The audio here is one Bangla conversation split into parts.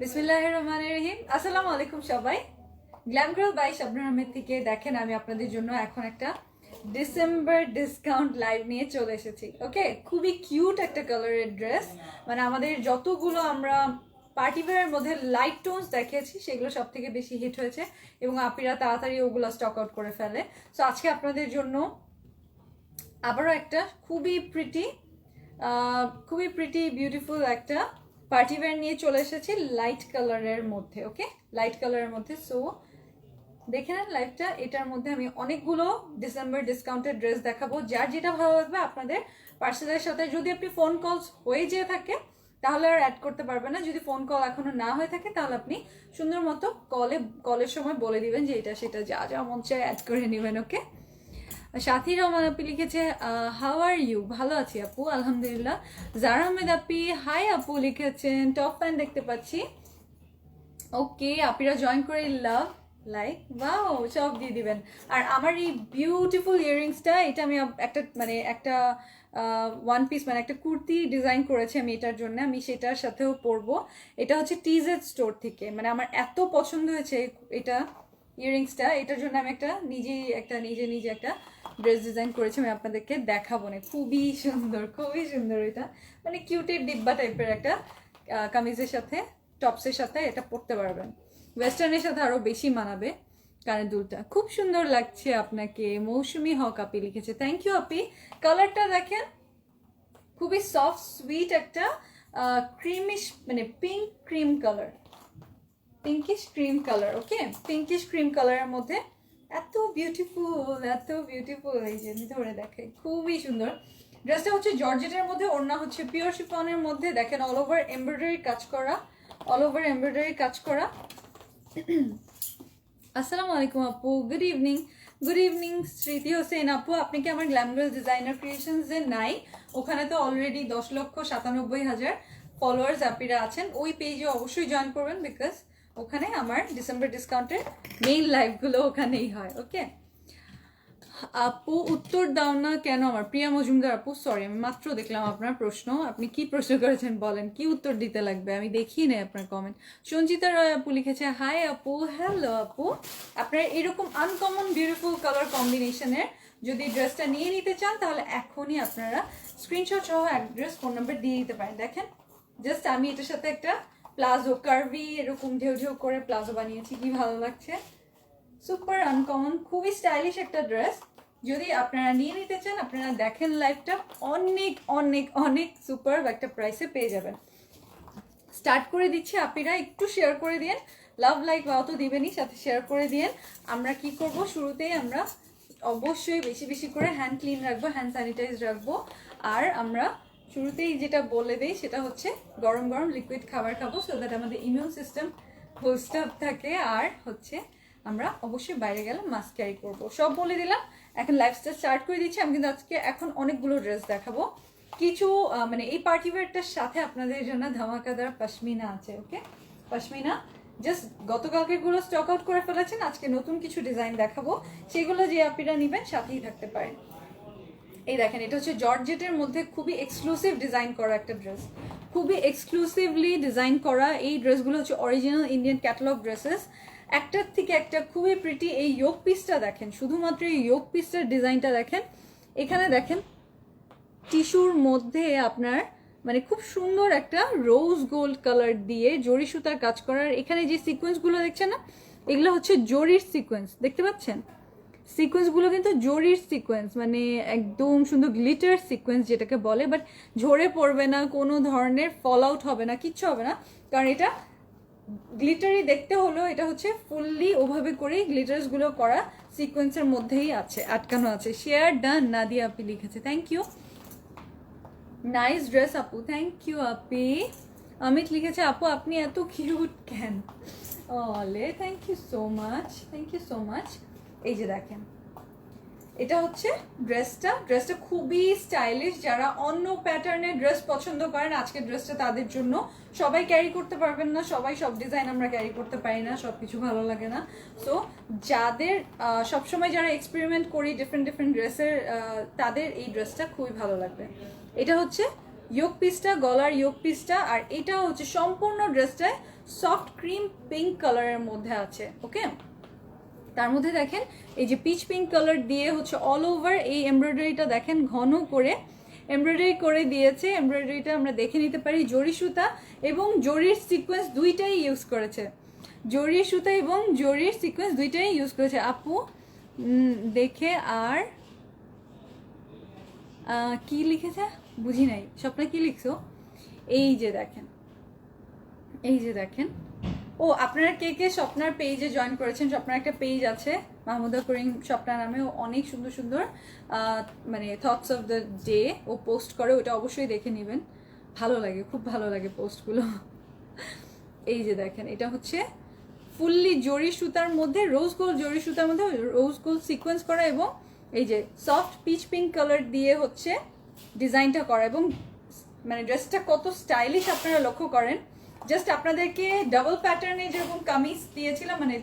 বিসমিল্লাহ রহমান রহিম আসসালামু আলাইকুম সবাই। Glam girl by Shabnur Ahmed থেকে দেখেন, আমি আপনাদের জন্য এখন একটা ডিসেম্বর ডিসকাউন্ট লাইভ নিয়ে চলে এসেছি ওকে খুবই কিউট একটা কালারের ড্রেস মানে আমাদের যতগুলো আমরা পার্টি ওয়্যারের মধ্যে লাইট টোনস দেখিয়েছি, সেগুলো সব থেকে বেশি হিট হয়েছে এবং আপিরা তাড়াতাড়ি ওগুলো স্টক আউট করে ফেলে। সো আজকে আপনাদের জন্য আবারও একটা খুবই প্রিটি খুবই প্রিটি বিউটিফুল একটা পার্টি ওয়্যার নিয়ে চলে এসেছি লাইট কালারের মধ্যে, ওকে? লাইট কালারের মধ্যে, সো দেখে নেন লাইভটা এটার মধ্যে আমি অনেকগুলো ডিসেম্বর ডিসকাউন্টের ড্রেস দেখাবো। যার যেটা ভালো লাগবে আপনাদের পার্সেলের সাথে, যদি আপনি ফোন কলস হয়ে যেয়ে থাকে, তাহলে আর অ্যাড করতে পারবেন না। যদি ফোন কল এখনও না হয়ে থাকে, তাহলে আপনি সুন্দর মতো কলে কলের সময় বলে দিবেন যে এটা সেটা যা যা মন চায় অ্যাড করে নেবেন, ওকে? সাথী রহমান আপি লিখেছে হাউ আর ইউ ভালো আছি আপু, আলহামদুলিল্লাহ। জারা আহমেদ আপি হাই আপু, লিখেছেন টপ ফ্যান দেখতে পাচ্ছি। ওকে, আপিরা জয়েন করে লাভ লাইক ওয়াও সব দিয়ে দিবেন। আর আমার এই বিউটিফুল ইয়ারিংসটা এটা আমি একটা মানে একটা ওয়ান পিস মানে একটা কুর্তি ডিজাইন করেছি আমি এটার জন্য, আমি সেটার সাথেও পরবো। এটা হচ্ছে টিজেড স্টোর থেকে। মানে আমার এত পছন্দ হয়েছে এটা ইয়ারিংসটা এটার জন্য আমি একটা নিজেই একটা, নিজে নিজে একটা ড্রেস ডিজাইন করেছি, আমি আপনাদেরকে দেখাবো না। খুবই সুন্দর খুবই সুন্দর এটা। মানে কিউটের ডিব্বা টাইপের একটা কামিজের সাথে টপসের সাথে এটা পরতে পারবেন। ওয়েস্টার্নের সাথে আরও বেশি মানাবে কানের দুলটা। খুব সুন্দর লাগছে আপনাকে। মৌসুমি হক আপি লিখেছে। থ্যাংক ইউ আপি। কালারটা দেখেন, খুবই সফট সুইট একটা ক্রিমিশ মানে pink cream colour pinkish cream colour okay pinkish cream কালারের মধ্যে এত বিউটিফুল এত বিউটিফুল এই যে ধরে দেখাই, খুবই সুন্দর। ড্রেসটা হচ্ছে জর্জেটের মধ্যে, ওড়না হচ্ছে পিওর শিফনের মধ্যে। দেখেন অল ওভার এমব্রয়ডারি কাজ করা অল ওভার এমব্রয়ডারি কাজ করা। আসসালামু আলাইকুম আপু গুড ইভিনিং গুড ইভিনিং স্মৃতি হোসেন। আপু, আপনি কি আমার গ্ল্যামগার্ল ডিজাইনার ক্রিয়েশনসে নাই? ওখানে তো অলরেডি দশ লক্ষ সাতানব্বই হাজার ফলোয়ার্স আপিরা আছেন। ওই পেজে অবশ্যই জয়েন করবেন বিকজ ওখানে আমার ডিসেম্বর ডিসকাউন্টের মেইন লাইভগুলো ওখানেই হয় ওকে আপু, উত্তর দাও না কেন আমার? প্রিয়া মজুমদার আপু সরি আমি মাত্র দেখলাম আপনার প্রশ্ন। আপনি কি প্রশ্ন করেছেন বলেন? কি উত্তর দিতে লাগবে? আমি দেখিয়ে নেই আপনার কমেন্ট সঞ্চিতা রয় আপু লিখেছে হাই আপু হ্যালো আপু। আপনার এরকম আনকমন বিউটিফুল কালার কম্বিনেশনের যদি ড্রেসটা নিয়ে নিতে চান, তাহলে এখনই আপনারা স্ক্রিনশট সহ অ্যাড্রেস ফোন নাম্বার দিয়ে দিতে পারেন। দেখেন জাস্ট আমি এটার সাথে একটা প্লাজো কার্ভি, এরকম ঢেউ ঢেউ করে প্লাজো বানিয়েছি, কি ভালো লাগছে। সুপার আনকমন খুবই স্টাইলিশ একটা ড্রেস যদি আপনারা নিয়ে নিতে চান, আপনারা দেখেন লাইফটা অনেক অনেক অনেক সুপার একটা প্রাইসে পেয়ে যাবেন। স্টার্ট করে দিচ্ছি আপনারা একটু শেয়ার করে দিন লাভ লাইক ওয়াও তো দিবেনই, সাথে শেয়ার করে দিন আমরা কি করব? শুরুতেই আমরা অবশ্যই বেশি বেশি করে হ্যান্ড ক্লিন রাখব হ্যান্ড স্যানিটাইজ রাখব। আর আমরা শুরুতেই যেটা বলে দেই, সেটা হচ্ছে গরম গরম লিকুইড খাবার খাব সো দ্যাট আমাদের ইমিউন সিস্টেম বুস্ট আপ থাকে। আর হচ্ছে আমরা অবশ্যই বাইরে গেলে মাস্ক ক্যারি করব। সব বলে দিলাম, এখন লাইফস্টাইল স্টার্ট করে দিচ্ছি। আমি কিন্তু আজকে এখন অনেকগুলো ড্রেস দেখাবো। কিছু মানে এই পার্টি ওয়্যারটার সাথে আপনাদের জন্য ধামাকাদার পশমিনা আছে ওকে পশমিনা জাস্ট গতকালকে গুলো স্টক আউট করে ফেলেছেন, আজকে নতুন কিছু ডিজাইন দেখাবো। সেগুলো যে আপনারা নেবেন, সাথেই থাকতে পারেন। এই দেখেন, এটা হচ্ছে জর্জেটের মধ্যে খুবই এক্সক্লুসিভ ডিজাইন করা একটা ড্রেস খুবই এক্সক্লুসিভলি ডিজাইন করা এই ড্রেসগুলো হচ্ছে অরিজিনাল ইন্ডিয়ান ক্যাটালগ ড্রেসেস একটার থেকে একটা খুবই প্রিটি এই ইয়োগ পিসটা দেখেন, শুধুমাত্র এই ইয়োগ পিসটার ডিজাইনটা দেখেন। এখানে দেখেন টিস্যুর মধ্যে আপনার মানে খুব সুন্দর একটা রোজ গোল্ড কালার দিয়ে জরি সুতার কাজ করার এখানে যে সিকোয়েন্সগুলো দেখছেন না, এগুলো হচ্ছে জরির সিকোয়েন্স দেখতে পাচ্ছেন? সিকোয়েন্সগুলো কিন্তু জরির সিকোয়েন্স মানে একদম সুন্দর গ্লিটার সিকোয়েন্স যেটাকে বলে বাট ঝরে পড়বে না, কোনো ধরনের ফল আউট হবে না, কিচ্ছু হবে না। কারণ এটা গ্লিটারি দেখতে হলো এটা হচ্ছে ফুললি ওভাবে করেই গ্লিটার্সগুলো করা সিকোয়েন্সের মধ্যেই আছে, আটকানো আছে। শেয়ার ডান নাদিয়া আপনি লিখেছে। থ্যাংক ইউ নাইস ড্রেস আপু। থ্যাংক ইউ আপি। অমিত লিখেছে, আপু, আপনি এত কিউট কেন? অলে thank you so much thank you so much এই যে দেখেন। এটা হচ্ছে ড্রেসটা ড্রেসটা খুবই স্টাইলিশ যারা অন্য প্যাটার্নের ড্রেস পছন্দ করেন আজকের ড্রেসটা তাদের জন্য। সবাই ক্যারি করতে পারবেন না। সবাই সব ডিজাইন আমরা ক্যারি করতে পারি না। সব কিছু ভালো লাগে না। সো যাদের সবসময় যারা এক্সপেরিমেন্ট করি ডিফারেন্ট ডিফারেন্ট ড্রেসের তাদের এই ড্রেসটা খুবই ভালো লাগবে। এটা হচ্ছে ইয়োগ পিসটা গলার ইয়োগ পিসটা আর এটা হচ্ছে সম্পূর্ণ ড্রেসটায় সফট ক্রিম পিঙ্ক কালারের মধ্যে আছে। ওকে তার মধ্যে দেখেন, এই যে পিচ পিঙ্ক কালার দিয়ে হচ্ছে অল ওভার এই এমব্রয়ডারিটা দেখেন ঘন করে। এমব্রয়ডারি করে দিয়েছে এমব্রয়ডারিটা আমরা দেখে নিতে পারি জরি সুতা এবং জরির সিকোয়েন্স দুইটাই ইউজ করেছে। জরির সুতা এবং জরির সিকোয়েন্স দুইটাই ইউজ করেছে। আপু দেখে আর কি লিখেছে? বুঝি নাই। স্বপ্না কি লিখছো? এই যে দেখেন, এই যে দেখেন ও, আপনারা কে কে স্বপ্নার পেজে জয়েন করেছেন? স্বপ্নার একটা পেজ আছে, মাহমুদা করিম স্বপ্না নামে অনেক সুন্দর সুন্দর মানে থটস অফ দ্য ডে ও পোস্ট করে ওটা অবশ্যই দেখে নেবেন। ভালো লাগে, খুব ভালো লাগে পোস্টগুলো এই যে দেখেন, এটা হচ্ছে ফুললি জরি সুতার মধ্যে রোজ গোল্ড জরি সুতার মধ্যে রোজ গোল্ড সিকোয়েন্স করা এবং এই যে সফট পিচ পিঙ্ক কালার দিয়ে হচ্ছে ডিজাইনটা করা এবং মানে ড্রেসটা কত স্টাইলিশ আপনারা লক্ষ্য করেন। জাস্ট আপনাদেরকে ডাবল প্যাটার্নে যেরকম কামিজ দিয়েছিলাম মানে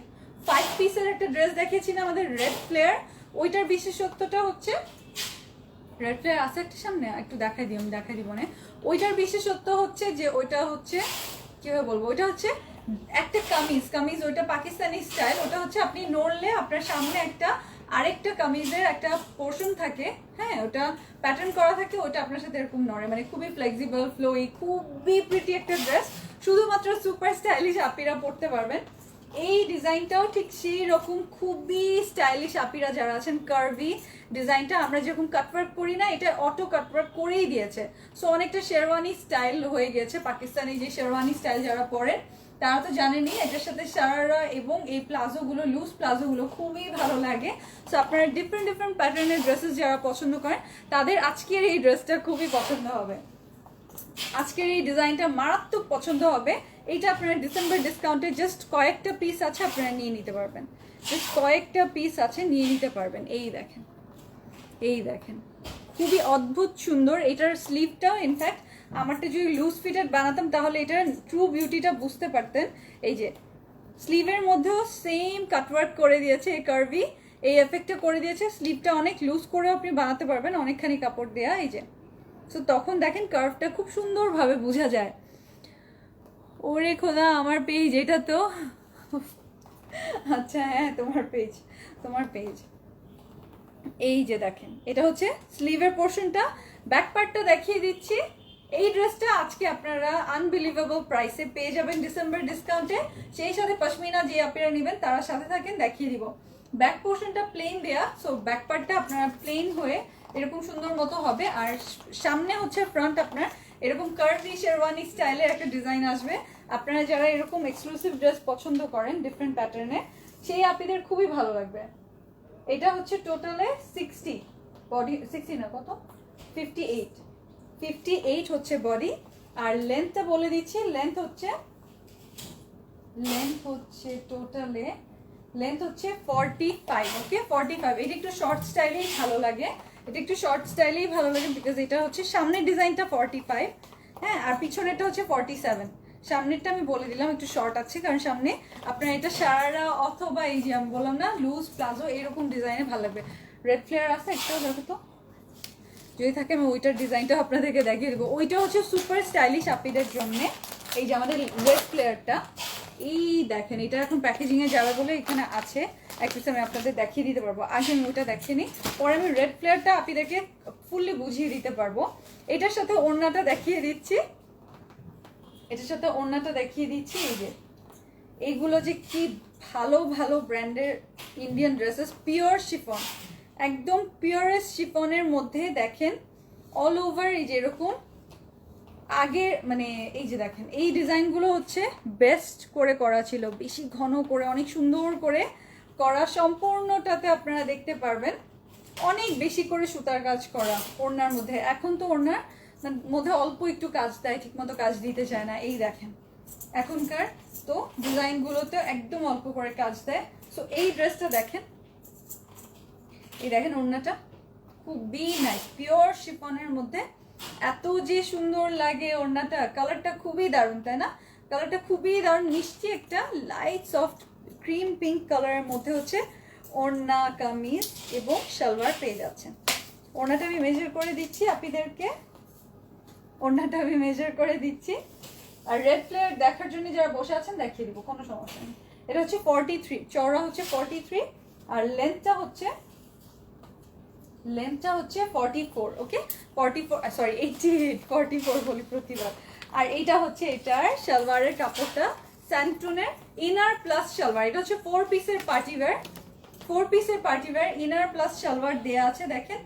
ফাইভ পিসের একটা ড্রেস দেখিয়েছিলাম আমাদের রেড ফ্লেয়ার ওইটার বিশেষত্বটা হচ্ছে রেড ফ্লেয়ার আছে একটা সামনে, একটু দেখাই দিই, আমি দেখাই দিব না ওইটার বিশেষত্ব হচ্ছে যে ওইটা হচ্ছে কীভাবে বলব, ওইটা হচ্ছে একটা কামিজ কামিজ ওইটা পাকিস্তানি স্টাইল ওটা হচ্ছে আপনি নড়লে আপনার সামনে একটা আরেকটা কামিজের একটা পোর্শন থাকে হ্যাঁ ওটা প্যাটার্ন করা থাকে ওটা আপনার সাথে এরকম নড়ে মানে খুবই ফ্লেক্সিবল ফ্লোই খুবই প্রিটি একটা ড্রেস শুধুমাত্র সুপার স্টাইলিশ আপিরা পড়তে পারবেন। এই ডিজাইনটাও ঠিক সেই রকম খুবই স্টাইলিশ আপিরা যারা আছেন কার্ভি ডিজাইনটা আমরা যেরকম কাটওয়ার্ক করি না, এটা অটো কাটওয়ার্ক করেই দিয়েছে। সো অনেকটা শেরওয়ানি স্টাইল হয়ে গেছে, পাকিস্তানি যে শেরওয়ানি স্টাইল যারা পরেন তারা তো জানেনই, এটার সাথে সারারা এবং এই প্লাজোগুলো লুজ প্লাজোগুলো খুবই ভালো লাগে। সো আপনারা ডিফারেন্ট ডিফারেন্ট প্যাটার্নের ড্রেসেস যারা পছন্দ করেন, তাদের আজকের এই ড্রেসটা খুবই পছন্দ হবে। আজকের এই ডিজাইনটা মারাত্মক পছন্দ হবে। এইটা আপনারা ডিসেম্বর ডিসকাউন্টে জাস্ট কয়েকটা পিস আছে আপনারা নিয়ে নিতে পারবেন। জাস্ট কয়েকটা পিস আছে নিয়ে নিতে পারবেন। এই দেখেন। এই দেখেন। খুবই অদ্ভুত সুন্দর। এটার স্লিভটাও ইনফ্যাক্ট আমারটা যদি লুজ ফিটেড বানাতাম, তাহলে এটার ট্রু বিউটিটা বুঝতে পারতেন। এই যে স্লিভের মধ্যেও সেম কাটওয়ার্ক করে দিয়েছে এই কার্ভি এই এফেক্টটা করে দিয়েছে। স্লিভটা অনেক লুজ করেও আপনি বানাতে পারবেন। অনেকখানি কাপড় দেয়া, এই যে। সো তখন দেখেন কার্ভটা খুব সুন্দরভাবে বোঝা যায়। ওরে খোদা, আমার পেজ এটা তো? আচ্ছা হ্যাঁ তোমার পেজ তোমার পেজ এই যে দেখেন, এটা হচ্ছে স্লিভের পোর্শনটা ব্যাক পার্টটা দেখিয়ে দিচ্ছি। এই ড্রেসটা আজকে আপনারা আনবিলিভেবল প্রাইসে পেয়ে যাবেন ডিসেম্বর ডিসকাউন্টে সেই সাথে পশমিনা যে আপনারা নেবেন, তারা সাথে থাকেন, দেখিয়ে দিব। ব্যাক পোর্শনটা প্লেন দেয়া। সো ব্যাক পার্টটা আপনারা প্লেন হয়ে এরকম সুন্দর মতো হবে। আর সামনে হচ্ছে ফ্রন্ট আপনার, এরকম কার্ভি শেরওয়ানি স্টাইলের একটা ডিজাইন আসবে। আপনারা যারা এরকম এক্সক্লুসিভ ড্রেস পছন্দ করেন ডিফারেন্ট প্যাটার্নে সেই আপিদের খুবই ভালো লাগবে। এটা হচ্ছে টোটালে সিক্সটি বডি সিক্সটি না কত? ফিফটি এইট ফিফটি এইট হচ্ছে বডি আর লেন্থটা বলে দিচ্ছি লেন্থ হচ্ছে লেন্থ হচ্ছে টোটালে লেন্থ হচ্ছে forty five okay forty five এটা একটু শর্ট স্টাইলেই ভালো লাগে। এটা একটু শর্ট স্টাইলেই ভালো লাগে বিকজ এটা হচ্ছে সামনের ডিজাইনটা ফর্টি ফাইভ হ্যাঁ আর পিছনেরটা হচ্ছে ফর্টি সেভেন সামনেরটা আমি বলে দিলাম, একটু শর্ট আছে, কারণ সামনে আপনার এটা সারারা অথবা এই যে আমি বললাম না লুজ প্লাজো, এরকম ডিজাইনে ভালো লাগবে। রেড ফ্লেয়ার আছে একটাও দেখো তো। যদি থাকে, আমি ওইটার ডিজাইনটা আপনাদেরকে দেখিয়ে দেবো। ওইটা হচ্ছে সুপার স্টাইলিশ আপিদের জন্য। এই যে আমাদের রেড ফ্লেয়ারটা এই দেখেন, এটা এখন প্যাকেজিংয়ে যাবে বলে এখানে আছে। এক আমি আপনাদের দেখিয়ে দিতে পারব। আগে আমি ওইটা দেখিয়ে নিই। পরে আমি রেড ফ্লেয়ারটা আপনাদেরকে ফুললি বুঝিয়ে দিতে পারব। এটার সাথে ওড়নাটা দেখিয়ে দিচ্ছি। এটার সাথে ওড়নাটা দেখিয়ে দিচ্ছি, এই যে। এইগুলো যে কি ভালো ভালো ব্র্যান্ডের ইন্ডিয়ান ড্রেসেস পিওর শিফন একদম পিওরেস্ট শিফনের মধ্যে দেখেন অল ওভার এই যে এরকম, আগে মানে এই যে দেখেন, এই ডিজাইনগুলো হচ্ছে বেস্ট করে করা ছিল, বেশি ঘন করে, অনেক সুন্দর করে করা সম্পূর্ণটাতে আপনারা দেখতে পারবেন। অনেক বেশি করে সুতার কাজ করা ওড়নার মধ্যে। এখন তো ওড়নার মধ্যে অল্প একটু কাজ দেয় ঠিকমতো কাজ দিতে চায় না। এই দেখেন, এখনকার তো ডিজাইনগুলোতে একদম অল্প করে কাজ দেয়। সো এই ড্রেসটা দেখেন, এই দেখেন ওড়নাটা। খুবই নাইস পিওর শিফনের মধ্যে। এত যে সুন্দর লাগে ওড়নাটা কালারটা খুবই দারুণ, তাই না? কালারটা খুবই দারুণ, মিষ্টি একটা লাইট সফট ক্রিম পিঙ্ক কালারের মধ্যে হচ্ছে ওড়না, কামিজ এবং সালোয়ার পেয়ে যাচ্ছেন ওড়নাটা আমি মেজার করে দিচ্ছি আপনাদেরকে। ওড়নাটা আমি মেজার করে দিচ্ছি। আর রেড ফ্লেয়ার দেখার জন্য যারা বসে আছেন, দেখিয়ে দিব, কোনো সমস্যা নেই। এটা হচ্ছে ফর্টি থ্রি চওড়া হচ্ছে ফর্টি থ্রি আর লেন্থটা হচ্ছে লেন্থটা হচ্ছে forty four okay forty four sorry eighty eight forty four বলি প্রতিবার। আর এইটা হচ্ছে এটার সালোয়ারের কাপড়টা স্যান্টুনের ইনার প্লাস সালোয়ার এটা হচ্ছে ফোর পিসের পার্টি ওয়্যার ফোর পিসের party wear inner plus salwar দেয়া আছে, দেখেন।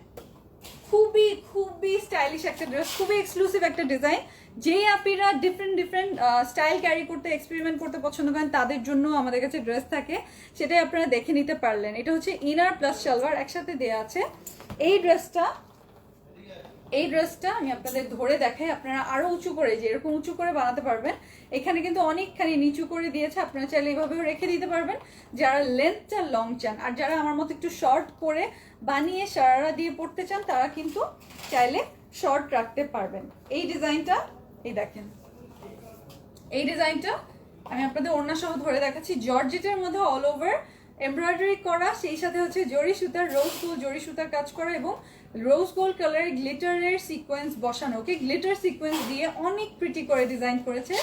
খুবই খুবই স্টাইলিশ একটা ড্রেস খুবই এক্সক্লুসিভ একটা ডিজাইন যেই আপিরা ডিফারেন্ট ডিফারেন্ট স্টাইল ক্যারি করতে এক্সপেরিমেন্ট করতে পছন্দ করেন, তাদের জন্য আমাদের কাছে ড্রেস থাকে। সেটাই আপনারা দেখে নিতে পারলেন। এটা হচ্ছে ইনার প্লাস সালোয়ার একসাথে দেয়া আছে। এই ড্রেসটা এই ড্রেসটা আমি আপনাদের ধরে দেখাই, আপনারা আরও উঁচু করে, যে এরকম উঁচু করে বানাতে পারবেন। এখানে কিন্তু অনেকখানি নিচু করে দিয়েছে, আপনারা চাইলে এইভাবেও রেখে দিতে পারবেন। যারা লেন্থটা লং চান, আর যারা আমার মতো একটু শর্ট করে বানিয়ে সারারা দিয়ে পড়তে চান, তারা কিন্তু চাইলে শর্ট রাখতে পারবেন। এই ডিজাইনটা, এই দেখেন। এই ডিজাইনটা আমি আপনাদের ওড়না সহ ধরে দেখাচ্ছি। জর্জেটের মধ্যে অল ওভার এমব্রয়ডারি করা, সেই সাথে হচ্ছে জরি সুতার রোজ গোল্ড জরি সুতার কাজ করা এবং রোজ গোল্ড কালারের গ্লিটারের সিকোয়েন্স বসানো। ওকে গ্লিটার সিকোয়েন্স দিয়ে অনেক প্রিটি করে ডিজাইন করেছে।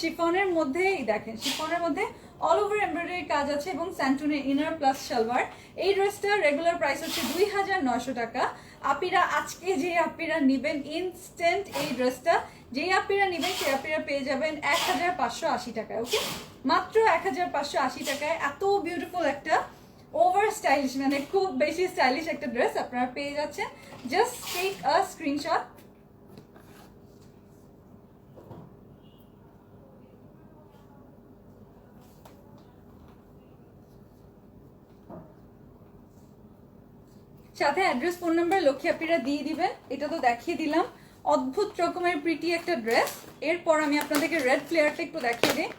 শিফনের মধ্যে, এই দেখেন শিফনের মধ্যে অল ওভার এমব্রয়ডারি কাজ আছে এবং স্যান্টুনের ইনার প্লাস সালোয়ার এই ড্রেসটা রেগুলার প্রাইস হচ্ছে দুই হাজার নয়শো টাকা। আপিরা আজকে যে আপিরা নিবেন ইনস্ট্যান্ট এই ড্রেসটা যেই আপিরা নিবেন সেই আপিরা পেয়ে যাবেন এক হাজার পাঁচশো আশি টাকায় ওকে মাত্র এক হাজার পাঁচশো আশি টাকায়। এত বিউটিফুল একটা ওভার স্টাইলিশ মানে খুব বেশি স্টাইলিশ একটা ড্রেস আপনারা পেয়ে যাচ্ছেন। জাস্ট টেক আ স্ক্রিনশট সাথে অ্যাড্রেস ফোন নাম্বার লক্ষ্মী আপিরা দিয়ে দিবেন। এটা তো দেখিয়ে দিলাম। অদ্ভুত রকমের প্রিটি একটা ড্রেস এরপর আমি আপনাদেরকে রেড ফ্লেয়ারটা একটু দেখিয়ে দিই।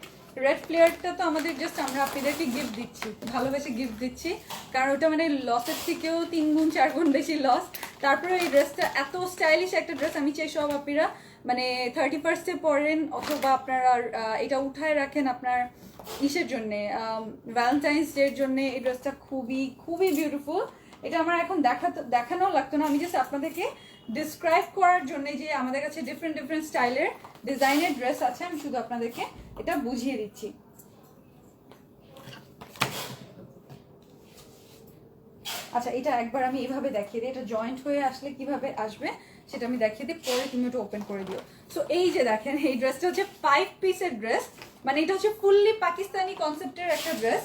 রেড ফ্লেয়ারটা তো আমাদের জাস্ট আমরা আপনাদেরকে গিফট দিচ্ছি, ভালোবেসে গিফট দিচ্ছি। কারণ ওটা মানে লসের থেকেও তিন গুণ, চার গুণ বেশি লস তারপরে এই ড্রেসটা এত স্টাইলিশ একটা ড্রেস আমি চাই সব আপনারা মানে থার্টি ফার্স্টে পরেন অথবা আপনারা এটা উঠায় রাখেন আপনার ইসের জন্যে ভ্যালেন্টাইন্স ডের জন্য এই ড্রেসটা খুবই খুবই বিউটিফুল এটা আমার এখন দেখাতে দেখানো লাগতো না, আমি জাস্ট আপনাদেরকে ডিসক্রাইব করার জন্য যে আমাদের কাছে ডিফারেন্ট ডিফারেন্ট স্টাইলের ডিজাইনের ড্রেস আছে, আমি শুধু আপনাদেরকে এটা বুঝিয়ে দিচ্ছি। আচ্ছা এটা একবার আমি এইভাবে দেখিয়ে দিই, এটা জয়েন্ট হয়ে আসলে কীভাবে আসবে সেটা আমি দেখিয়ে দিই, পরে তুমি ওটা ওপেন করে দিও। সো এই যে দেখেন, এই ড্রেসটা হচ্ছে ফাইভ পিসের ড্রেস মানে এটা হচ্ছে ফুললি পাকিস্তানি কনসেপ্টের একটা ড্রেস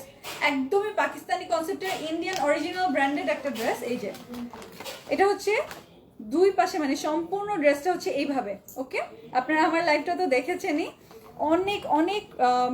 একদমই পাকিস্তানি কনসেপ্টের ইন্ডিয়ান অরিজিনাল ব্র্যান্ডেড একটা ড্রেস এই যে। এটা হচ্ছে দুই পাশে মানে সম্পূর্ণ ড্রেসটা হচ্ছে এইভাবে, ওকে? আপনারা আমার লাইফটা তো দেখেছেনই। অনেক অনেক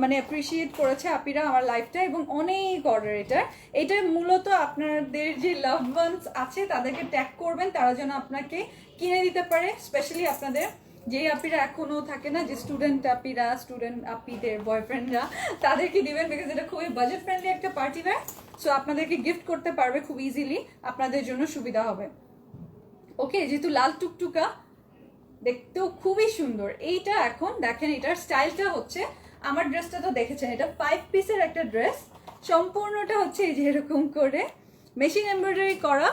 মানে অ্যাপ্রিসিয়েট করেছে আপিরা আমার লাইফটা এবং অনেক অর্ডার এটার। এটা মূলত আপনাদের যে লাভ ওয়ান্স আছে, তাদেরকে ট্যাগ করবেন, তারা যেন আপনাকে কিনে দিতে পারে। স্পেশালি আপনাদের যে আপিরা এখনও থাকে না, যে স্টুডেন্ট আপিরা স্টুডেন্ট আপিদের বয়ফ্রেন্ডরা তাদেরকে দিবেন বিকজ এটা খুবই বাজেট ফ্রেন্ডলি একটা পার্টি ওয়্যার সো আপনাদেরকে গিফট করতে পারবে খুব ইজিলি আপনাদের জন্য সুবিধা হবে। ওকে যেহেতু লাল টুকটুকা, দেখতেও খুবই সুন্দর। এইটা এখন, দেখেন এটার স্টাইলটা হচ্ছে, আমার ড্রেসটা তো দেখেছেন, এটা ফাইভ পিসের একটা ড্রেস। সম্পূর্ণটা হচ্ছে এই যে এরকম করে মেশিন এমব্রয়ডারি করা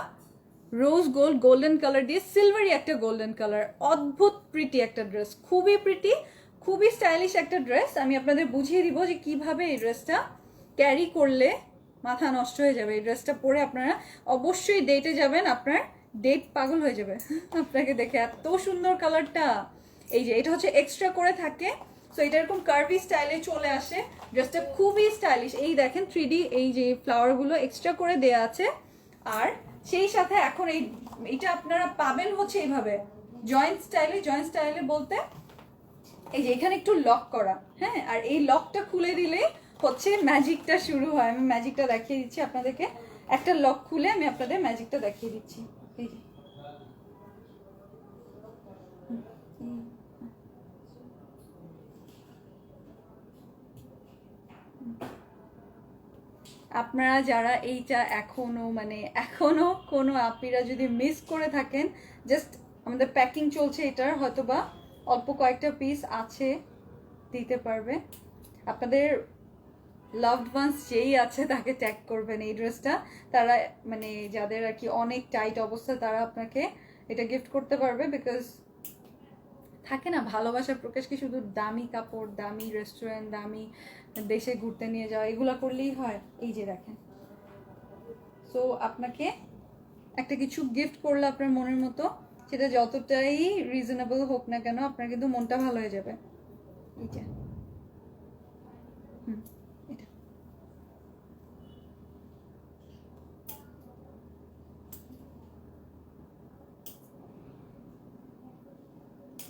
রোজ গোল্ড গোল্ডেন কালার দিয়ে সিলভারি একটা গোল্ডেন কালার অদ্ভুত প্রিটি একটা ড্রেস খুবই প্রিটি খুবই স্টাইলিশ একটা ড্রেস আমি আপনাদের বুঝিয়ে দিব যে কীভাবে এই ড্রেসটা ক্যারি করলে মাথা নষ্ট হয়ে যাবে। এই ড্রেসটা পরে আপনারা অবশ্যই ডেটে যাবেন আপনার ডেট পাগল হয়ে যাবে। আপনাকে দেখে এত সুন্দর কালারটা এই যে, এটা হচ্ছে এক্সট্রা করে থাকে। সো এটা এরকম কার্ভি স্টাইলে চলে আসে। ড্রেসটা খুবই স্টাইলিশ এই দেখেন থ্রি এই যে ফ্লাওয়ারগুলো এক্সট্রা করে দেয়া আছে। আর সেই সাথে এখন এই, এটা আপনারা পাবেন হচ্ছে এইভাবে। জয়েন্ট স্টাইলে জয়েন্ট স্টাইলে বলতে, এই যে এখানে একটু লক করা। হ্যাঁ আর এই লকটা খুলে দিলে হচ্ছে ম্যাজিকটা শুরু হয়। আমি ম্যাজিকটা দেখিয়ে দিচ্ছি আপনাদেরকে। একটা লক খুলে আমি আপনাদের ম্যাজিকটা দেখিয়ে দিচ্ছি। আপনারা যারা এইটা এখনও মানে এখনও কোনো আপিরা যদি মিস করে থাকেন জাস্ট আমাদের প্যাকিং চলছে এটার, হয়তোবা অল্প কয়েকটা পিস আছে, দিতে পারবে। আপনাদের লাভড ওয়ান্স যেই আছে তাকে ট্যাগ করবেন এই ড্রেসটা তারা মানে যাদের আর কি অনেক টাইট অবস্থা, তারা আপনাকে এটা গিফট করতে পারবে বিকজ থাকে না, ভালোবাসার প্রকাশ কি শুধু দামি কাপড়, দামি রেস্টুরেন্ট দামি দেশে ঘুরতে নিয়ে যাওয়া, এগুলো করলেই হয়? এই যে দেখেন। সো আপনাকে একটা কিছু গিফট করলে আপনার মনের মতো, সেটা যতটাই রিজনেবল হোক না কেন, আপনার কিন্তু মনটা ভালো হয়ে যাবে। এইটা হুম এটা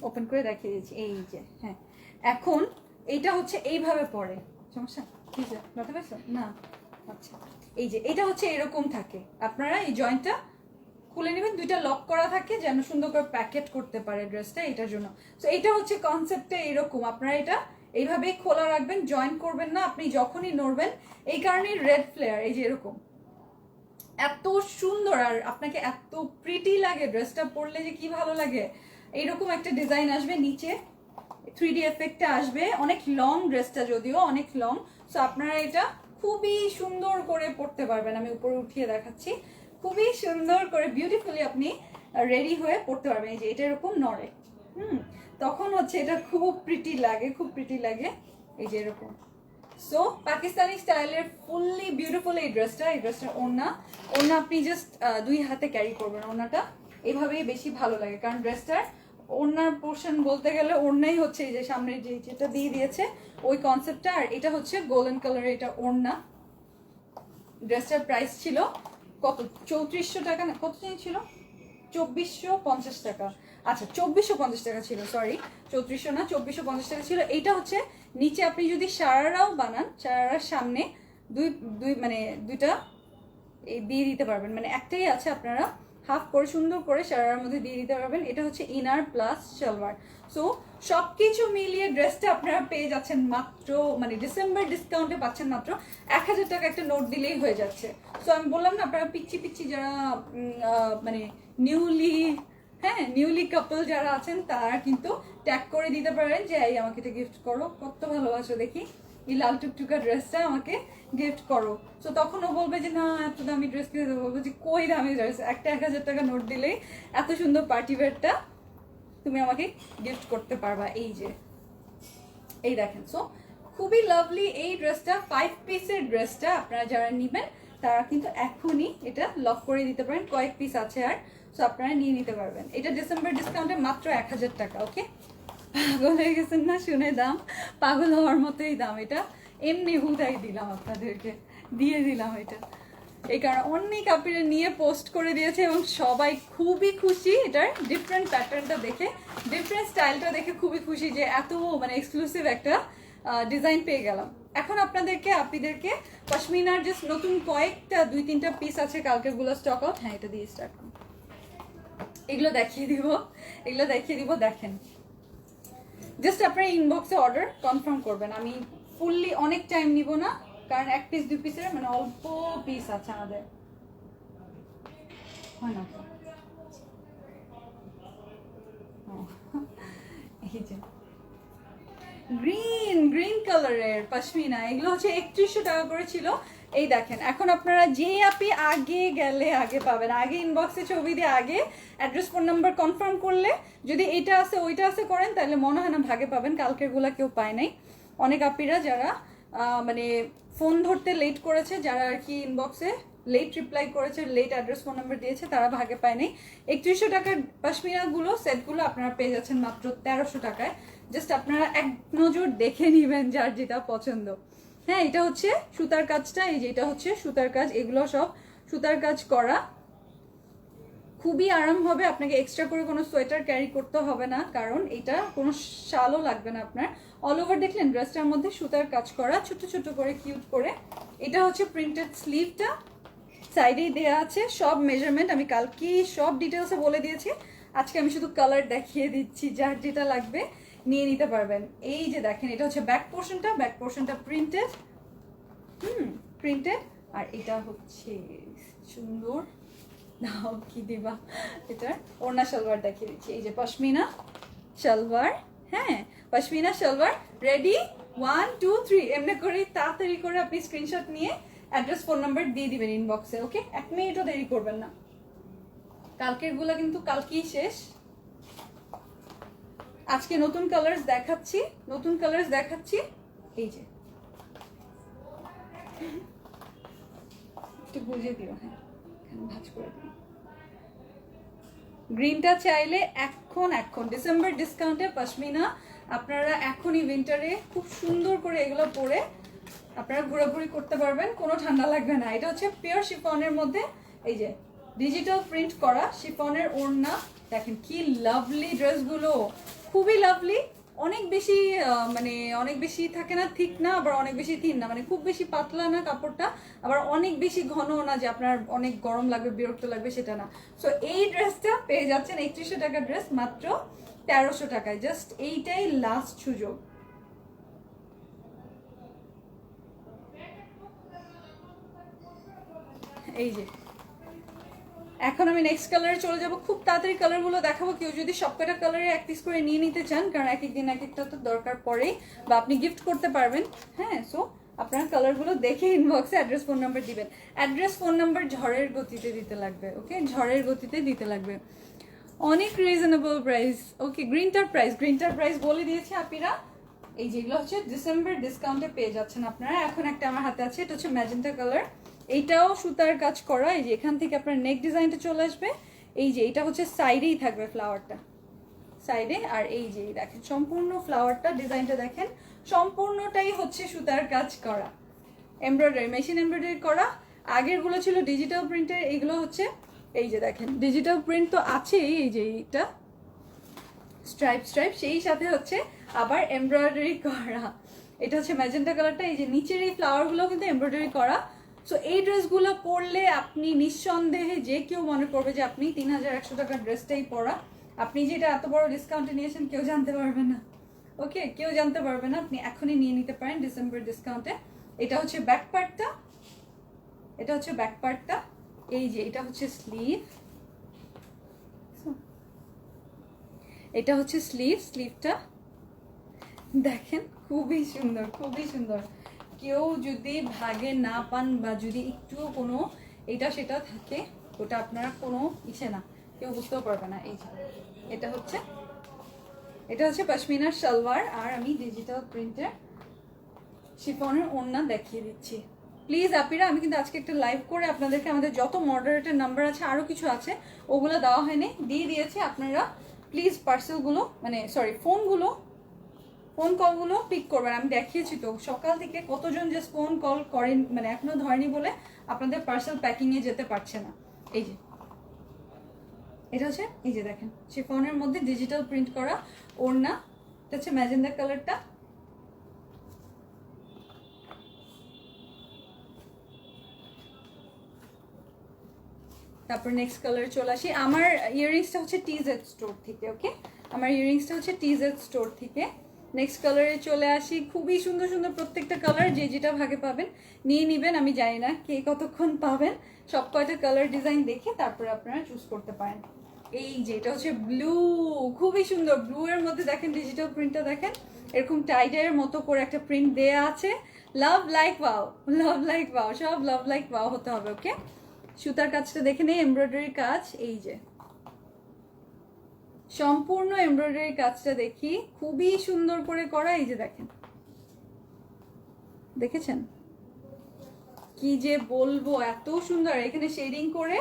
ওপেন করে দেখিয়ে দিচ্ছি এই যে হ্যাঁ। এখন এইটা হচ্ছে এইভাবে পড়ে। সমস্যা? কি যে, বুঝতে পারছ? না। আচ্ছা। এই যে, এটা হচ্ছে এরকম থাকে। আপনারা এই জয়েন্টটা খুলে নেবেন, দুইটা লক করা থাকে যেন সুন্দর করে প্যাকেট করতে পারে ড্রেসটা এটার জন্য। তো এটা হচ্ছে কনসেপ্টে এরকম। আপনারা এটা এইভাবেই খোলা রাখবেন জয়েন করবেন না, আপনি যখনই নড়বেন, এই কারণেই রেড ফ্লেয়ার এই যে এরকম। এত সুন্দর আর আপনাকে এত প্রিটি লাগে ড্রেসটা পরলে যে কি ভালো লাগে। এইরকম একটা ডিজাইন আসবে নিচে থ্রি ডি এফেক্টটা আসবে। অনেক লং ড্রেসটা যদিও, অনেক লং সো আপনারা এটা খুবই সুন্দর করে পরতে পারবেন। আমি উপরে উঠিয়ে দেখাচ্ছি। খুবই সুন্দর করে বিউটিফুলি আপনি রেডি হয়ে পড়তে পারবেন। এই যে, এটা এরকম নড়ে। হুম, তখন হচ্ছে এটা খুব প্রিটি লাগে, খুব প্রিটি লাগে। এই যে, এরকম। সো পাকিস্তানি স্টাইলের ফুললি বিউটিফুল এই ড্রেসটা এই ড্রেসটা ওড়না। ওড়না আপনি জাস্ট দুই হাতে ক্যারি করবেন। ওড়নাটা এভাবেই বেশি ভালো লাগে। কারণ ড্রেসটার ওড়নার পোর্শন বলতে গেলে ওড়নাই হচ্ছে এই যে সামনের যে যেটা দিয়ে দিয়েছে, ওই কনসেপ্টটা আর এটা হচ্ছে গোল্ডেন কালারের এটা ওড়না। ড্রেসটার প্রাইস ছিল কত? চৌত্রিশশো টাকা না কত ছিল? চব্বিশশো পঞ্চাশ টাকা। আচ্ছা চব্বিশশো পঞ্চাশ টাকা ছিল সরি চৌত্রিশশো না, চব্বিশশো পঞ্চাশ টাকা ছিল। এইটা হচ্ছে নিচে আপনি যদি সারারাও বানান, সারারার সামনে দুই দুই মানে দুইটা এই দিয়ে দিতে পারবেন। মানে একটাই আছে আপনারা হাফ করে সুন্দর করে সারার মধ্যে দিয়ে দিতে পারবেন। এটা হচ্ছে ইনার প্লাস সালোয়ার সো সব কিছু মিলিয়ে ড্রেসটা আপনারা পেয়ে যাচ্ছেন মাত্র মানে ডিসেম্বর ডিসকাউন্টে পাচ্ছেন মাত্র এক হাজার টাকা একটা নোট দিলেই হয়ে যাচ্ছে। সো আমি বললাম না, আপনারা পিচ্ছি পিচ্ছি যারা মানে নিউলি হ্যাঁ নিউলি কাপল যারা আছেন, তারা কিন্তু ট্যাগ করে দিতে পারেন যে, এই আমাকে এটা গিফট করো, কত ভালোবাসো দেখি। এই লাল টুকটুকা ড্রেসটা আমাকে গিফট করো। তো তখন ও বলবে যে, না, এত দামি ড্রেস কিনে দেবো। বলব যে, কই দামি ড্রেস একটা এক হাজার টাকা নোট দিলেই এত সুন্দর পার্টি ওয়্যারটা তুমি আমাকে গিফট করতে পারবা। এই যে। এই দেখেন সো খুবই লাভলি এই ড্রেসটা ফাইভ পিসের ড্রেসটা আপনারা যারা নেবেন, তারা কিন্তু এখনই এটা লক করে দিতে পারেন। কয়েক পিস আছে আর সো আপনারা নিয়ে নিতে পারবেন। এটা ডিসেম্বর ডিসকাউন্টে মাত্র এক হাজার টাকা ওকে পাগল হয়ে গেছেন না, শুনে দাম। পাগল হওয়ার মতোই দাম। এটা এমনি হুদাই দিলাম আপনাদেরকে। দিয়ে দিলাম এটা। এই কারণে অনেক আপনারা নিয়ে পোস্ট করে দিয়েছে এবং সবাই খুবই খুশি। এটার ডিফারেন্ট প্যাটার্নটা দেখে ডিফারেন্ট স্টাইলটা দেখে খুবই খুশি যে এত মানে এক্সক্লুসিভ একটা ডিজাইন পেয়ে গেলাম। এখন আপনাদেরকে আপনাদেরকে পশমিনার যে নতুন কয়েকটা, দুই তিনটা পিস আছে কালকেরগুলো স্টক আউট হ্যাঁ এটা দিয়ে স্টার্ট এগুলো দেখিয়ে দিব। এগুলো দেখিয়ে দিব, দেখেন। জাস্ট আপনারা ইনবক্সে অর্ডার কনফার্ম করবেন। আমি ফুললি অনেক টাইম নিব না, কারণ এক পিস দুই পিসের মানে অল্প পিস আছে আমাদের। হয় না? গ্রিন গ্রিন কালারের পশমিনা এগুলো হচ্ছে একত্রিশশো টাকা করে ছিল। এই দেখেন, এখন আপনারা যে আপনি আগে গেলে আগে পাবেন, আগে ইনবক্সে ছবি দিয়ে আগে অ্যাড্রেস ফোন নাম্বার কনফার্ম করলে যদি এইটা আছে, ওইটা আছে করেন, তাহলে মনে হয় না ভাগে পাবেন কালকেরগুলা কেউ পায় নাই। অনেক আপিরা যারা মানে ফোন ধরতে লেট করেছে, যারা আর কি ইনবক্সে লেট রিপ্লাই করেছে লেট অ্যাড্রেস ফোন নাম্বার দিয়েছে, তারা ভাগে পায় নাই। একত্রিশশো টাকার পাশমিনাগুলো সেটগুলো আপনারা পেয়ে যাচ্ছেন মাত্র তেরোশো টাকায়। জাস্ট আপনারা এক নজর দেখে নেবেন যার যেটা পছন্দ। হ্যাঁ এটা হচ্ছে সুতার কাজটা, এই যে এটা হচ্ছে সুতার কাজ, এগুলো সব সুতার কাজ করা। খুবই আরাম হবে, আপনাকে এক্সট্রা করে কোনো সোয়েটার ক্যারি করতে হবে না, কারণ এটা কোনো শালও লাগবে না আপনার। অল ওভার দেখলেন ড্রেসটার মধ্যে সুতার কাজ করা ছোট ছোট করে কিউট করে। এটা হচ্ছে প্রিন্টেড স্লিভটা সাইডেই দেওয়া আছে, সব মেজারমেন্ট আমি কালকে সব ডিটেলসে বলে দিয়েছি। আজকে আমি শুধু কালার দেখিয়ে দিচ্ছি, যার যেটা লাগবে। নিয়ে নিতে পারবেন। এই যে দেখেন, এটা হচ্ছে ব্যাক পোর্শনটা ব্যাক পোর্শনটা প্রিন্টেড হুম প্রিন্টেড আর এটা হচ্ছে সুন্দর দাও কি দিবা? এটা ওড়না সালোয়ার দেখিয়ে দিচ্ছি। এই যে পশমিনা সালোয়ার হ্যাঁ pashmina salwar ready one two three এমনি করে তাড়াতাড়ি করে আপনি স্ক্রিনশট নিয়ে অ্যাড্রেস ফোন নাম্বার দিয়ে দিবেন ইনবক্সে ওকে এক মিনিটও দেরি করবেন না। কালকেরগুলা কিন্তু কালকেই শেষ। আজকে নতুন কালার্স দেখাচ্ছি, নতুন কালার্স দেখাচ্ছি। এই যে। একটু বুঝে দিও হ্যাঁ। ভাঁজ করে দিও। গ্রিনটা চাইলে এখন এখন। ডিসেম্বর ডিসকাউন্টে পশমিনা আপনারা এখনই উইন্টারে খুব সুন্দর করে এগুলো পরে আপনারা ঘোরাঘুরি করতে পারবেন, কোনো ঠান্ডা লাগবে না। এটা হচ্ছে পিওর শিফনের মধ্যে, এই যে ডিজিটাল প্রিন্ট করা শিফনের ওড়না। দেখেন কি লাভলি ড্রেসগুলো খুবই লাভলি অনেক বেশি মানে অনেক বেশি থাকে না, ঠিক না, আবার অনেক বেশি থিন না মানে খুব বেশি পাতলা না কাপড়টা, আবার অনেক বেশি ঘন না যে আপনার অনেক গরম লাগবে, বিরক্ত লাগবে, সেটা না। সো এই ড্রেসটা পেয়ে যাচ্ছেন একত্রিশশো টাকার ড্রেস মাত্র তেরোশো টাকায়। জাস্ট এইটাই লাস্ট সুযোগ। এই যে। এখন আমি নেক্সট কালারে চলে যাব। খুব তাড়াতাড়ি কালারগুলো দেখাবো। কেউ যদি সবকটা কালারে এক পিস করে নিয়ে নিতে চান, কারণ এক একদিন এক একটা তো দরকার পড়েই, বা আপনি গিফট করতে পারবেন। হ্যাঁ সো আপনার কালারগুলো দেখে ইনবক্সে অ্যাড্রেস ফোন নাম্বার দিবেন। অ্যাড্রেস ফোন নাম্বার ঝড়ের গতিতে দিতে লাগবে ওকে ঝড়ের গতিতে দিতে লাগবে। অনেক রিজনেবল প্রাইস ওকে গ্রিনটার প্রাইস গ্রিনটার প্রাইস বলে দিয়েছে আপিরা। এই যেগুলো হচ্ছে ডিসেম্বর ডিসকাউন্টে পেয়ে যাচ্ছেন আপনারা। এখন একটা আমার হাতে আছে, এটা হচ্ছে ম্যাজেন্টা কালার এইটাও সুতার কাজ করা, এই যে এখান থেকে আপনার নেক ডিজাইনটা চলে আসবে। এই যে এটা হচ্ছে সাইডেই থাকবে ফ্লাওয়ারটা সাইডে আর এই যে দেখেন, সম্পূর্ণ ফ্লাওয়ারটা ডিজাইনটা দেখেন, সম্পূর্ণটাই হচ্ছে সুতার কাজ করা। এমব্রয়ডারি মেশিন এমব্রয়ডারি করা। আগেরগুলো ছিল ডিজিটাল প্রিন্টের এইগুলো হচ্ছে, এই যে দেখেন ডিজিটাল প্রিন্ট তো আছেই, এই যে এইটা। স্ট্রাইপ স্ট্রাইপ সেই সাথে হচ্ছে আবার এমব্রয়ডারি করা। এটা হচ্ছে ম্যাজেন্টা কালারটা এই যে নিচের এই ফ্লাওয়ারগুলো কিন্তু এমব্রয়ডারি করা। সো এই ড্রেসগুলো পরলে আপনি নিঃসন্দেহে যে কেউ মনে করবে যে আপনি তিন হাজার একশো টাকার ড্রেসটাই পরা। আপনি যেটা এত বড় ডিসকাউন্টে নিয়েছেন, কেউ জানতে পারবে না। ওকে কেউ জানতে পারবে না, আপনি এখনই নিয়ে নিতে পারেন ডিসেম্বর ডিসকাউন্টে এটা হচ্ছে ব্যাক পার্টটা এটা হচ্ছে ব্যাক পার্টটা এই যে, এটা হচ্ছে স্লিভ এটা হচ্ছে স্লিভ স্লিভটা দেখেন, খুবই সুন্দর খুবই সুন্দর। কেউ যদি ভাগে না পান বা যদি একটুও কোনো এটা সেটা থাকে, ওটা আপনারা কোনো ইসে না। কেউ বুঝতেও পারবে না, এই এটা হচ্ছে এটা হচ্ছে পশমিনার সালোয়ার, আর আমি ডিজিটাল প্রিন্টের শিফনের ওড়না দেখিয়ে দিচ্ছি। প্লিজ আপিরা, আমি কিন্তু আজকে একটা লাইভ করে আপনাদেরকে আমাদের যত মডারেটের নাম্বার আছে আরও কিছু আছে, ওগুলো দেওয়া হয়নি, দিয়ে দিয়েছি আপনারা প্লিজ পার্সেলগুলো মানে সরি ফোনগুলো ফোন কলগুলো পিক করবেন। আমি দেখিয়েছি তো, সকাল থেকে কতজন যে ফোন কল করেন মানে এখনও ধরেনি বলে আপনাদের পার্সেল প্যাকিংয়ে যেতে পারছে না। এই যে, এটা হচ্ছে, এই যে দেখেন, সে ফোনের মধ্যে ডিজিটাল প্রিন্ট করা ওড়না, এটা হচ্ছে ম্যাজেন্ডা কালারটা তারপর নেক্সট কালার চলে আসি। আমার ইয়াররিংসটা হচ্ছে টিজেড স্টোর থেকে ওকে আমার ইয়াররিংসটা হচ্ছে টিজেড স্টোর থেকে। নেক্সট কালারে চলে আসি। খুবই সুন্দর সুন্দর প্রত্যেকটা কালার যে যেটা ভাগে পাবেন। নিয়ে নেবেন, আমি জানি না কে কতক্ষণ পাবেন। সব কয়টা কালার ডিজাইন দেখে তারপরে আপনারা চুজ করতে পারেন। এই যে, এটা হচ্ছে ব্লু খুবই সুন্দর। ব্লু এর মধ্যে দেখেন ডিজিটাল প্রিন্টটা দেখেন। এরকম টাইডের মতো করে একটা প্রিন্ট দেয়া আছে। Love like wow love like wow সব লাভ লাইক ওয়াও হতে হবে ওকে সুতার কাজটা দেখে নেই এমব্রয়ডারি কাজ। এই যে। সম্পূর্ণ এমব্রয়ডারি কাজটা দেখি। খুবই সুন্দর করে করা, এই যে দেখেন। দেখেছেন? কি যে বলব, এত সুন্দর। এখানে শেডিং করে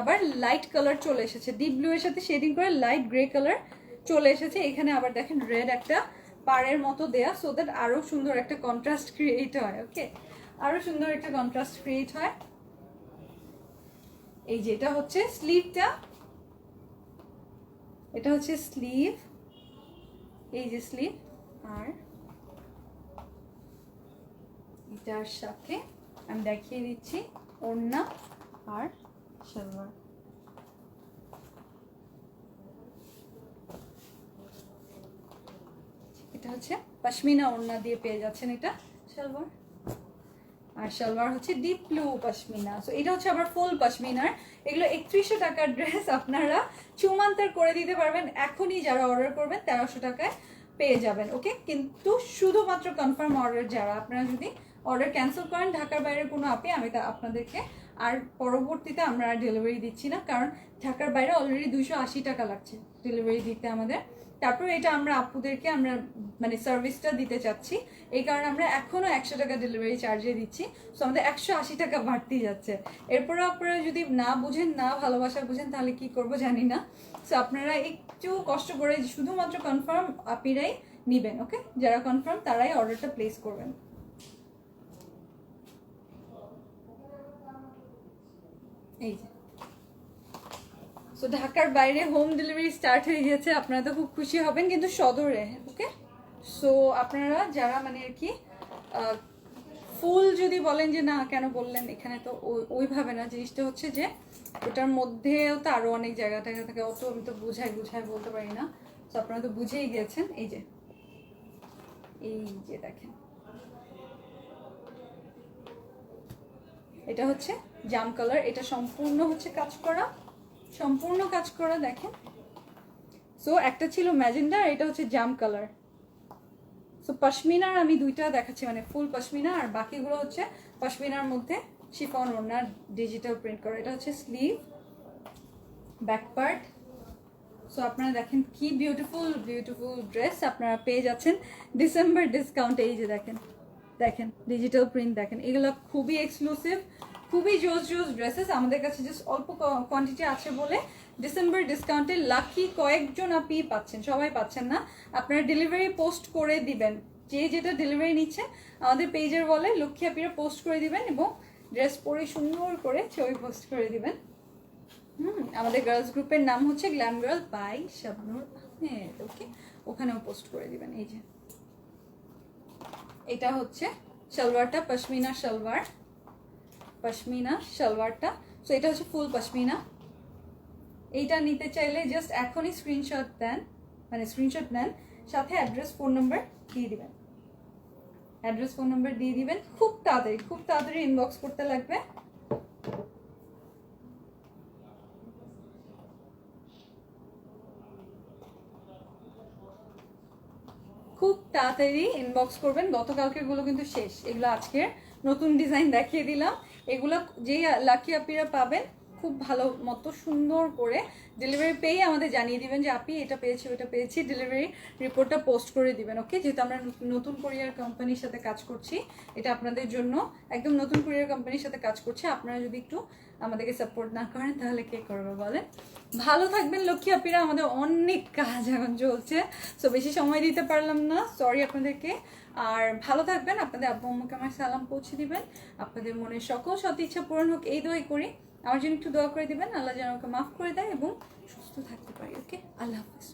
আবার লাইট কালার চলে এসেছে। ডিপ ব্লু এর সাথে শেডিং করে লাইট গ্রে কালার চলে এসেছে। এখানে আবার দেখেন রেড একটা পাড়ের মতো দেয়া সো দ্যাট আরও সুন্দর একটা কন্ট্রাস্ট ক্রিয়েট হয় ওকে আরও সুন্দর একটা কন্ট্রাস্ট ক্রিয়েট হয়। এই যেটা হচ্ছে স্লিভটা এটা হচ্ছে স্লিভ এই যে স্লিভ আর এটার সাথে আমি দেখিয়ে দিচ্ছি ওড়না আর সালোয়ার। এটা হচ্ছে পশমিনা ওড়না দিয়ে পেয়ে যাচ্ছেন এটা সালোয়ার। আর সালোয়ার হচ্ছে ডিপ ব্লু পশমিনা সো এটা হচ্ছে আবার ফুল পশমিনার এগুলো একত্রিশশো টাকার ড্রেস আপনারা চুমান্তার করে দিতে পারবেন। এখনই যারা অর্ডার করবেন, তেরোশো টাকায় পেয়ে যাবেন ওকে কিন্তু শুধুমাত্র কনফার্ম অর্ডার যারা, আপনারা যদি অর্ডার ক্যান্সেল করেন ঢাকার বাইরের কোনো আপে, আমি তা আপনাদেরকে আর পরবর্তীতে আমরা ডেলিভারি দিচ্ছি না, কারণ ঢাকার বাইরে অলরেডি দুইশো আশি টাকা লাগছে ডেলিভারি দিতে আমাদের। তারপর এটা আমরা আপুদেরকে আমরা মানে সার্ভিসটা দিতে চাচ্ছি। এই কারণে আমরা এখনও একশো টাকা ডেলিভারি চার্জে দিচ্ছি। সো আমাদের একশো আশি টাকা বাড়তি যাচ্ছে। এরপরে আপনারা যদি না বুঝেন, না ভালোবাসা বুঝেন, তাহলে কি করব জানি না। সো আপনারা একটু কষ্ট করে শুধুমাত্র কনফার্ম আপিরাই নিবেন ওকে যারা কনফার্ম তারাই অর্ডারটা প্লেস করবেন। এই যে। সো ঢাকার বাইরে হোম ডেলিভারি স্টার্ট হয়ে গেছে আপনারা তো খুব খুশি হবেন কিন্তু সদরে ওকে সো আপনারা যারা মানে আর কি ফুল যদি বলেন যে না, কেন বললেন, এখানে তো ওই- ওইভাবে না। জিনিসটা হচ্ছে যে, ওটার মধ্যেও তো আরও অনেক জায়গা টায়গা থাকে। অত আমি তো বুঝাই বুঝাই বলতে পারি না। তো আপনারা তো বুঝেই গিয়েছেন। এই যে এই যে দেখেন। এটা হচ্ছে জাম কালার এটা সম্পূর্ণ হচ্ছে কাজ করা। সম্পূর্ণ কাজ করা, দেখেন। সো একটা ছিল ম্যাজেন্ডা, আর এটা হচ্ছে জাম কালার। সো পশমিনার আমি দুইটা দেখাচ্ছি মানে ফুল পশমিনা, আর বাকিগুলো হচ্ছে পশমিনার মধ্যে শিফন ওনার ডিজিটাল প্রিন্ট করা। এটা হচ্ছে স্লিভ ব্যাক পার্ট সো আপনারা দেখেন কি বিউটিফুল বিউটিফুল ড্রেস আপনারা পেয়ে যাচ্ছেন। ডিসেম্বর ডিসকাউন্ট এই যে দেখেন দেখেন ডিজিটাল প্রিন্ট দেখেন। এগুলো খুবই এক্সক্লুসিভ খুবই জোস জোস ড্রেসেস আমাদের কাছে জাস্ট অল্প কোয়ান্টিটি আছে বলে ডিসেম্বর ডিসকাউন্টে লাকি কয়েকজন আপনি পাচ্ছেন, সবাই পাচ্ছেন না। আপনারা ডেলিভারি পোস্ট করে দিবেন। যে যেটা ডেলিভারি নিচ্ছে, আমাদের পেজের বলে লক্ষ্মী আপিরা পোস্ট করে দিবেন এবং ড্রেস পরে সুন্দর করে ছবি পোস্ট করে দিবেন। হুম, আমাদের গার্লস গ্রুপের নাম হচ্ছে glam girl by Shabnur Ahmed okay ওখানেও পোস্ট করে দিবেন, এই যে। এটা হচ্ছে সালোয়ারটা, পশমিনা সালোয়ার। পশমিনা, সালোয়ারটা। সো এটা হচ্ছে ফুল পশমিনা। এইটা নিতে চাইলে জাস্ট এখনই স্ক্রিনশট দেন মানে স্ক্রিনশট নেন। সাথে অ্যাড্রেস ফোন নাম্বার দিয়ে দিবেন। অ্যাড্রেস ফোন নাম্বার দিয়ে দিবেন। খুব তাড়াতাড়ি খুব তাড়াতাড়ি ইনবক্স করতে লাগবে। খুব তাড়াতাড়ি ইনবক্স করবেন। গতকালকেরগুলো কিন্তু শেষ। এগুলো আজকের নতুন ডিজাইন দেখিয়ে দিলাম। এগুলো যেই লাকি আপিরা পাবেন খুব ভালো মতো সুন্দর করে ডেলিভারি পেয়ে আমাদের জানিয়ে দিবেন যে, আপনি এটা পেয়েছি ওটা পেয়েছি। ডেলিভারি রিপোর্টটা পোস্ট করে দিবেন ওকে যেহেতু আমরা নতুন কোরিয়ার কোম্পানির সাথে কাজ করছি, এটা আপনাদের জন্য। একদম নতুন কোরিয়ার কোম্পানির সাথে কাজ করছি, আপনারা যদি একটু আমাদেরকে সাপোর্ট না করেন, তাহলে কে করবে বলেন? ভালো থাকবেন লক্ষ্মী আপিরা, আমাদের অনেক কাজ এখন চলছে সো বেশি সময় দিতে পারলাম না সরি আপনাদেরকে। আর ভালো থাকবেন, আপনাদের আব্বু আম্মুকে আমার সালাম পৌঁছে দিবেন, আপনাদের মনের সকল সৎ ইচ্ছা পূরণ হোক, এই দোয়াই করি। আমার জন্য একটু দোয়া করে দেবেন, আল্লাহ যেন আমাকে মাফ করে দেয় এবং সুস্থ থাকতে পারি, ওকে আল্লাহ হাফিজ।